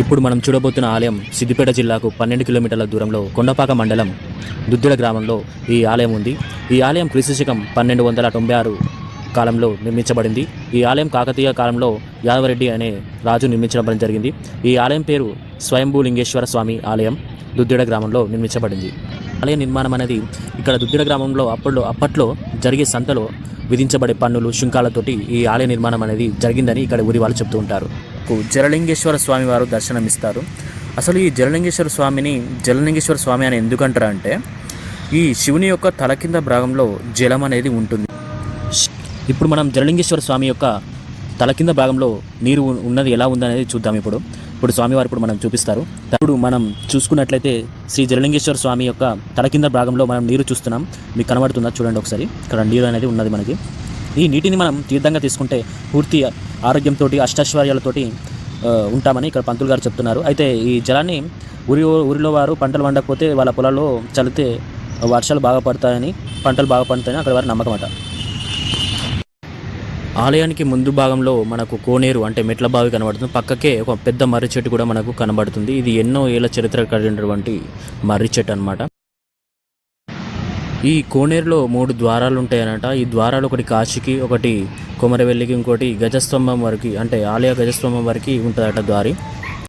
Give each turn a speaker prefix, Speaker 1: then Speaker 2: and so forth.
Speaker 1: ఇప్పుడు మనం చూడబోతున్న ఆలయం సిద్దిపేట జిల్లాకు పన్నెండు కిలోమీటర్ల దూరంలో కొండపాక మండలం దుద్దిడ గ్రామంలో ఈ ఆలయం ఉంది. ఈ ఆలయం క్రీస్తుశకం పన్నెండు వందల తొంభై ఆరు కాలంలో నిర్మించబడింది. ఈ ఆలయం కాకతీయ కాలంలో యాదవరెడ్డి అనే రాజు నిర్మించడం జరిగింది. ఈ ఆలయం పేరు స్వయంభూ లింగేశ్వర స్వామి ఆలయం దుద్దిడ గ్రామంలో నిర్మించబడింది. ఆలయ నిర్మాణం అనేది ఇక్కడ దుద్దిడ గ్రామంలో అప్పట్లో అప్పట్లో జరిగే సంతలో విధించబడే పన్నులు శుంకాలతోటి ఈ ఆలయ నిర్మాణం అనేది జరిగిందని ఇక్కడ ఊరి వాళ్ళు చెప్తూ ఉంటారు. జలలింగేశ్వర స్వామి వారు దర్శనమిస్తారు. అసలు ఈ జలలింగేశ్వర స్వామిని జలలింగేశ్వర స్వామి అని ఎందుకంటారు అంటే ఈ శివుని యొక్క తల కింద భాగంలో జలం అనేది ఉంటుంది. ఇప్పుడు మనం జలలింగేశ్వర స్వామి యొక్క తల కింద భాగంలో నీరు ఉన్నది ఎలా ఉందనేది చూద్దాం ఇప్పుడు. ఇప్పుడు స్వామివారు ఇప్పుడు మనం చూపిస్తారు. ఇప్పుడు మనం చూసుకున్నట్లయితే శ్రీ జలలింగేశ్వర స్వామి యొక్క తల కింద భాగంలో మనం నీరు చూస్తున్నాం. మీకు కనబడుతుందా? చూడండి ఒకసారి. ఇక్కడ నీరు అనేది ఉన్నది మనకి. ఈ నీటిని మనం తీర్థంగా తీసుకుంటే పూర్తి ఆరోగ్యంతో అష్టైశ్వర్యాలతోటి ఉంటామని ఇక్కడ పంతులు గారు చెప్తున్నారు. అయితే ఈ జలాన్ని ఊరి ఊరిలో వారు పంటలు పండకపోతే వాళ్ళ పొలాల్లో చల్లితే వర్షాలు బాగా పడతాయని పంటలు బాగా పండుతాయని అక్కడ వారి నమ్మకం అట. ఆలయానికి ముందు భాగంలో మనకు కోనేరు అంటే మెట్ల బావి కనబడుతుంది. పక్కకే ఒక పెద్ద మర్రి చెట్టు కూడా మనకు కనబడుతుంది. ఇది ఎన్నో ఏళ్ళ చరిత్ర కలిగినటువంటి మర్రి చెట్టు అనమాట ఈ కోనేరులో మూడు ద్వారాలు ఉంటాయనట ఈ ద్వారాలు ఒకటి కాశీకి ఒకటి కొమరవెల్లికి ఇంకోటి గజస్తంభం వరకు అంటే ఆలయ గజస్తంభం వరకు ఉంటుందట దారి